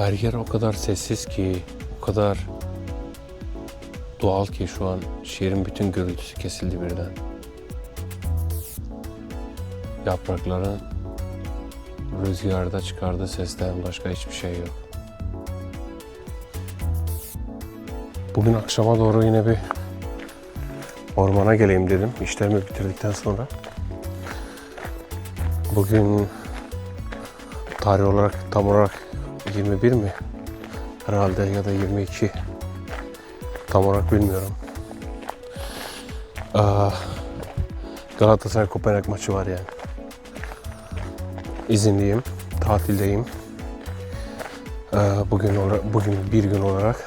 Her yer o kadar sessiz ki, o kadar doğal ki şu an şehrin bütün gürültüsü kesildi birden. Yaprakların rüzgarda çıkardığı sesten başka hiçbir şey yok. Bugün akşama doğru yine bir ormana geleyim dedim. İşlerimi bitirdikten sonra. Bugün tarih olarak tam olarak 21 mi? Herhalde ya da 22. Tam olarak bilmiyorum. Aa, Galatasaray Kopenhag maçı var yani. İzinliyim, tatildeyim. Ee, bugün olarak, bugün bir gün olarak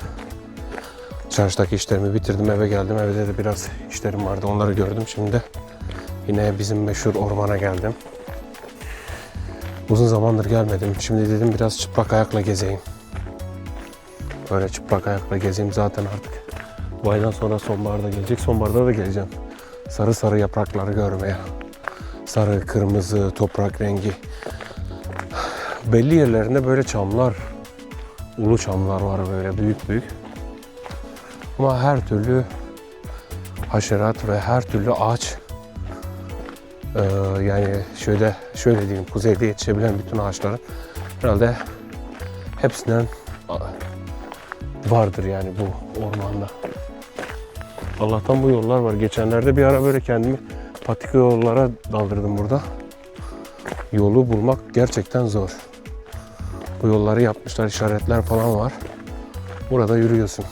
çarşıdaki işlerimi bitirdim, eve geldim. Evde de biraz işlerim vardı, onları gördüm. Şimdi yine bizim meşhur ormana geldim. Uzun zamandır gelmedim. Şimdi dedim biraz çıplak ayakla gezeyim. Böyle çıplak ayakla gezeyim zaten artık. Bu aydan sonra sonbaharda gelecek. Sonbaharda da geleceğim. Sarı sarı yaprakları görmeye. Sarı, kırmızı, toprak rengi. Belli yerlerinde böyle çamlar, ulu çamlar var böyle büyük büyük. Ama her türlü haşerat ve her türlü ağaç ee, yani şöyle şöyle diyeyim kuzeyde yetişebilen bütün ağaçların herhalde hepsinden vardır yani bu ormanda. Allah'tan bu yollar var. Geçenlerde bir ara böyle kendimi patika yollara daldırdım burada. Yolu bulmak gerçekten zor. Bu yolları yapmışlar, işaretler falan var. Burada yürüyorsun.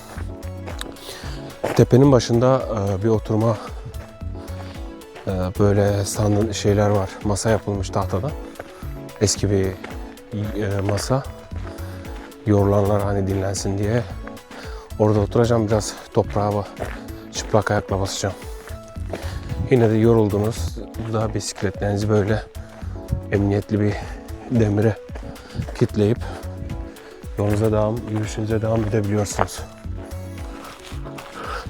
Tepenin başında e, bir oturma böyle sandın şeyler var. Masa yapılmış tahtadan. Eski bir e, masa. Yorulanlar hani dinlensin diye. Orada oturacağım biraz toprağa çıplak ayakla basacağım. Yine de yoruldunuz. Burada bisikletlerinizi böyle emniyetli bir demire kitleyip yolunuza devam, yürüyüşünüze devam edebiliyorsunuz.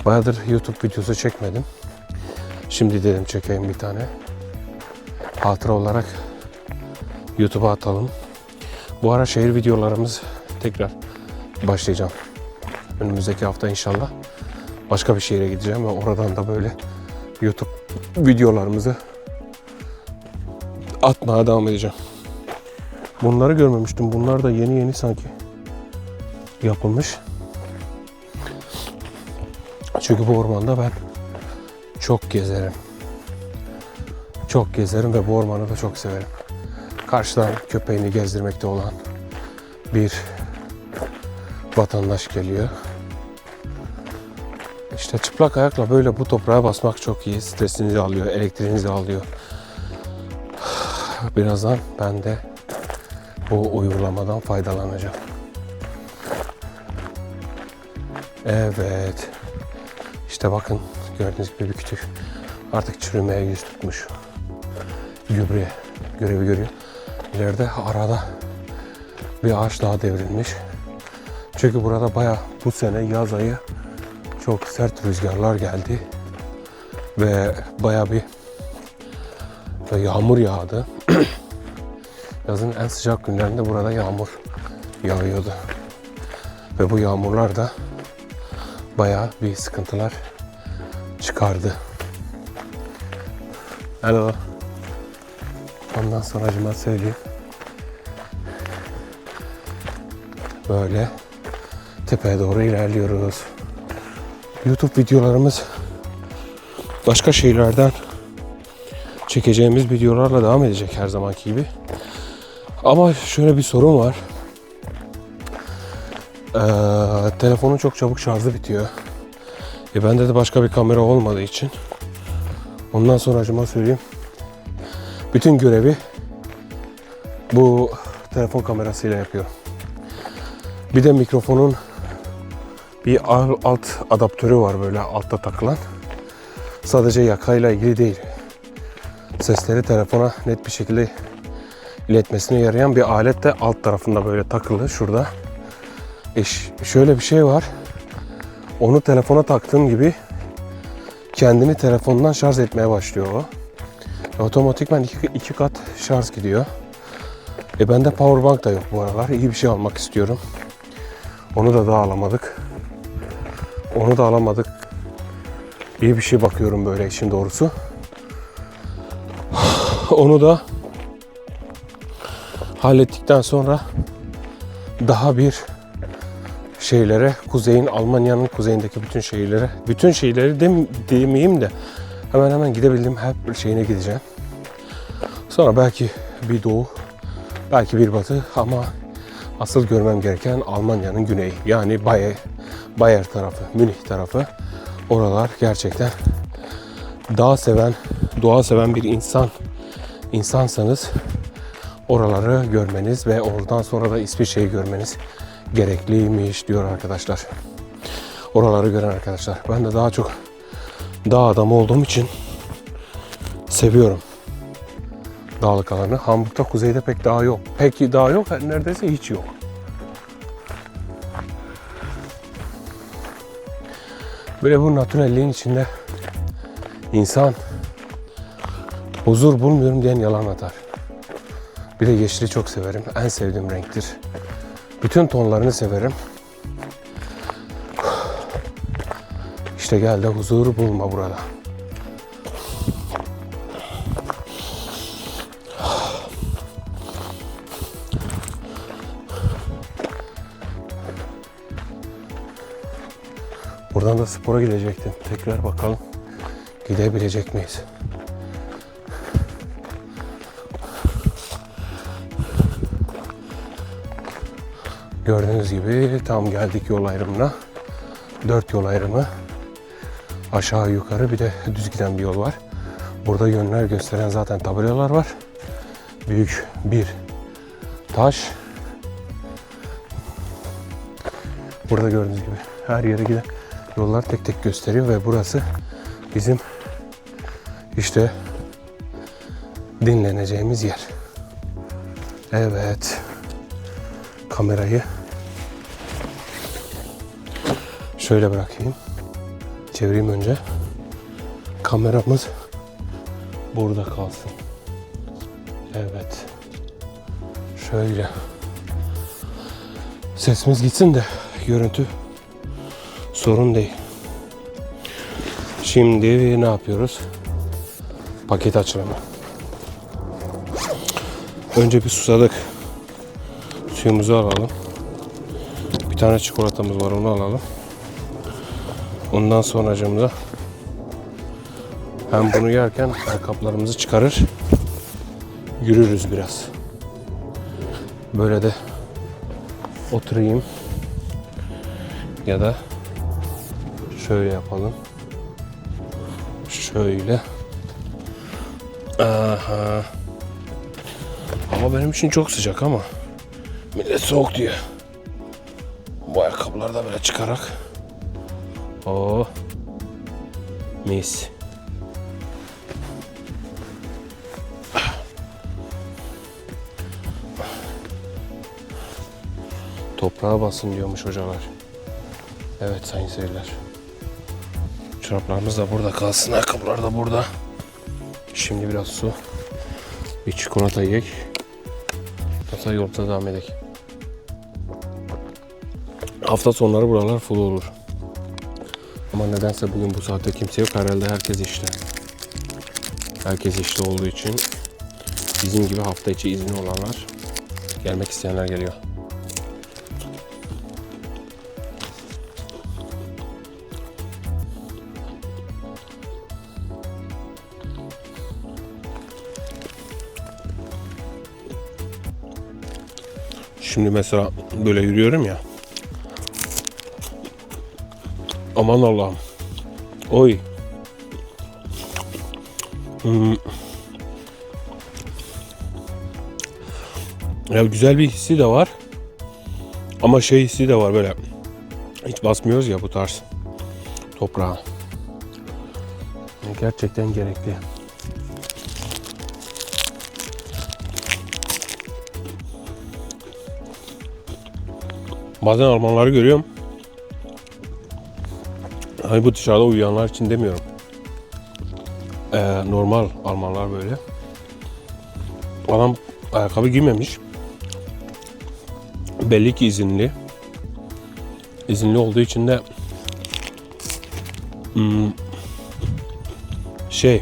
Bayağıdır YouTube videosu çekmedim. Şimdi dedim çekeyim bir tane. Hatıra olarak YouTube'a atalım. Bu ara şehir videolarımız tekrar başlayacağım. Önümüzdeki hafta inşallah başka bir şehire gideceğim ve oradan da böyle YouTube videolarımızı atmaya devam edeceğim. Bunları görmemiştim. Bunlar da yeni yeni sanki yapılmış. Çünkü bu ormanda ben çok gezerim. Çok gezerim ve bu ormanı da çok severim. Karşıdan köpeğini gezdirmekte olan bir vatandaş geliyor. İşte çıplak ayakla böyle bu toprağa basmak çok iyi. Stresinizi alıyor, elektriğinizi alıyor. Birazdan ben de bu uygulamadan faydalanacağım. Evet. İşte bakın gördüğünüz gibi bir kütük artık çürümeye yüz tutmuş. Gübre görevi görüyor. İleride arada bir ağaç daha devrilmiş. Çünkü burada baya bu sene yaz ayı çok sert rüzgarlar geldi. Ve baya bir yağmur yağdı. Yazın en sıcak günlerinde burada yağmur yağıyordu. Ve bu yağmurlar da bayağı bir sıkıntılar çıkardı. Hello. Ondan sonra acıma söyleyeyim. Böyle tepeye doğru ilerliyoruz. YouTube videolarımız başka şehirlerden çekeceğimiz videolarla devam edecek her zamanki gibi. Ama şöyle bir sorun var. Ee, telefonun çok çabuk şarjı bitiyor. E bende de başka bir kamera olmadığı için ondan sonra acıma söyleyeyim. Bütün görevi bu telefon kamerasıyla yapıyorum. Bir de mikrofonun bir al- alt adaptörü var böyle altta takılan. Sadece yakayla ilgili değil. Sesleri telefona net bir şekilde iletmesine yarayan bir alet de alt tarafında böyle takılı şurada. E şöyle bir şey var. Onu telefona taktığın gibi kendini telefondan şarj etmeye başlıyor o. Otomatikman iki, iki kat şarj gidiyor. E bende powerbank da yok bu aralar. İyi bir şey almak istiyorum. Onu da daha alamadık. Onu da alamadık. İyi bir şey bakıyorum böyle işin doğrusu. Onu da hallettikten sonra daha bir şeylere, kuzeyin, Almanya'nın kuzeyindeki bütün şehirlere, bütün şeyleri dem demeyeyim de hemen hemen gidebildiğim her şeyine gideceğim. Sonra belki bir doğu, belki bir batı ama asıl görmem gereken Almanya'nın güneyi. Yani Bayer, Bayer tarafı, Münih tarafı. Oralar gerçekten dağ seven, doğa seven bir insan insansanız oraları görmeniz ve oradan sonra da İsviçre'yi görmeniz gerekliymiş diyor arkadaşlar. Oraları gören arkadaşlar. Ben de daha çok dağ adamı olduğum için seviyorum dağlık alanı. Hamburg'da kuzeyde pek dağ yok. Pek dağ yok, neredeyse hiç yok. Böyle bu natürelliğin içinde insan huzur bulmuyorum diyen yalan atar. Bir de yeşili çok severim. En sevdiğim renktir. Bütün tonlarını severim. İşte gel de huzur bulma burada. Buradan da spora gidecektim. Tekrar bakalım gidebilecek miyiz? Gördüğünüz gibi tam geldik yol ayrımına. Dört yol ayrımı. Aşağı yukarı bir de düz giden bir yol var. Burada yönler gösteren zaten tabelalar var. Büyük bir taş. Burada gördüğünüz gibi her yere giden yollar tek tek gösteriyor ve burası bizim işte dinleneceğimiz yer. Evet. Kamerayı şöyle bırakayım. Çevireyim önce. Kameramız burada kalsın. Evet. Şöyle. Sesimiz gitsin de görüntü sorun değil. Şimdi ne yapıyoruz? Paket açılımı. Önce bir susadık. Suyumuzu alalım. Bir tane çikolatamız var onu alalım. Ondan sonracığımda hem bunu yerken ayakkabılarımızı çıkarır yürürüz biraz. Böyle de oturayım ya da şöyle yapalım. Şöyle. Aha. Ama benim için çok sıcak ama millet soğuk diyor. Bu ayakkabıları da böyle çıkarak. Oo. Mis. Toprağa basın diyormuş hocalar. Evet sayın seyirciler. Çoraplarımız da burada kalsın. Ayakkabılar da burada. Şimdi biraz su. Bir çikolata yiyek. Sonra yolda devam edek. Hafta sonları buralar full olur. Ama nedense bugün bu saatte kimse yok. Herhalde herkes işte. Herkes işte olduğu için bizim gibi hafta içi izni olanlar gelmek isteyenler geliyor. Şimdi mesela böyle yürüyorum ya. Aman Allah'ım. Oy. Hmm. Ya güzel bir hissi de var. Ama şey hissi de var böyle. Hiç basmıyoruz ya bu tarz toprağa. Gerçekten gerekli. Bazen Almanları görüyorum. Hani bu dışarıda uyuyanlar için demiyorum. Ee, normal Almanlar böyle. Adam ayakkabı giymemiş. belli ki izinli. İzinli olduğu için de hmm, şey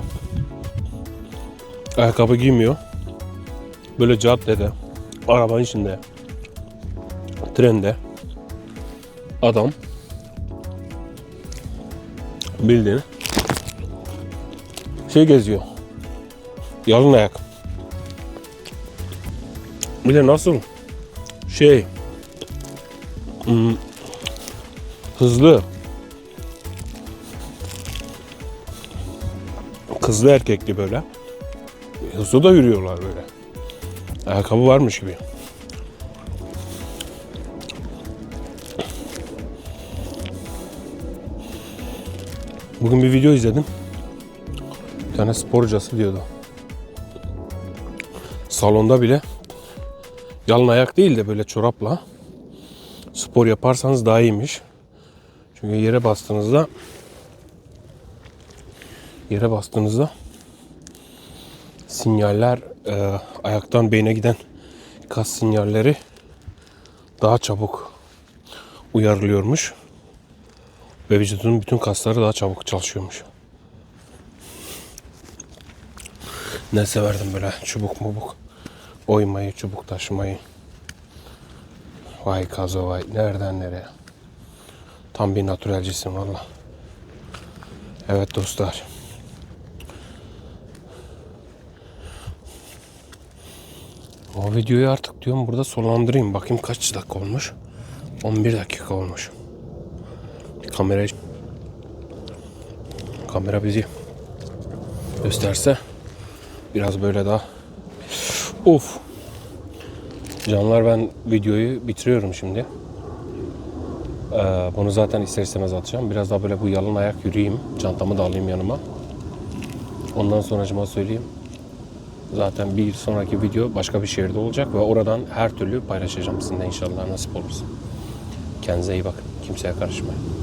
ayakkabı giymiyor. Böyle caddede, arabanın içinde, trende adam bildiğin şey geziyor. Yalın ayak. Bir de nasıl şey hmm, hızlı kızlı erkekli böyle. Hızlı da yürüyorlar böyle. Ayakkabı varmış gibi. Bugün bir video izledim. Bir tane spor hocası diyordu. Salonda bile yalın ayak değil de böyle çorapla spor yaparsanız daha iyiymiş. Çünkü yere bastığınızda yere bastığınızda sinyaller e, ayaktan beyne giden kas sinyalleri daha çabuk uyarılıyormuş. Ve vücudun bütün kasları daha çabuk çalışıyormuş. Ne severdim böyle çubuk mubuk oymayı, çubuk taşımayı. Vay kazo vay. Nereden nereye? Tam bir natürelcisin valla. Evet dostlar. O videoyu artık diyorum burada sonlandırayım. Bakayım kaç dakika olmuş. 11 dakika olmuş. Kamera kamera bizi gösterse biraz böyle daha Of. Canlar ben videoyu bitiriyorum şimdi. Ee, bunu zaten ister istemez atacağım. Biraz daha böyle bu yalın ayak yürüyeyim. Çantamı da alayım yanıma. Ondan sonra acıma söyleyeyim. Zaten bir sonraki video başka bir şehirde olacak ve oradan her türlü paylaşacağım sizinle inşallah nasip olursa. Kendinize iyi bakın. Kimseye karışmayın.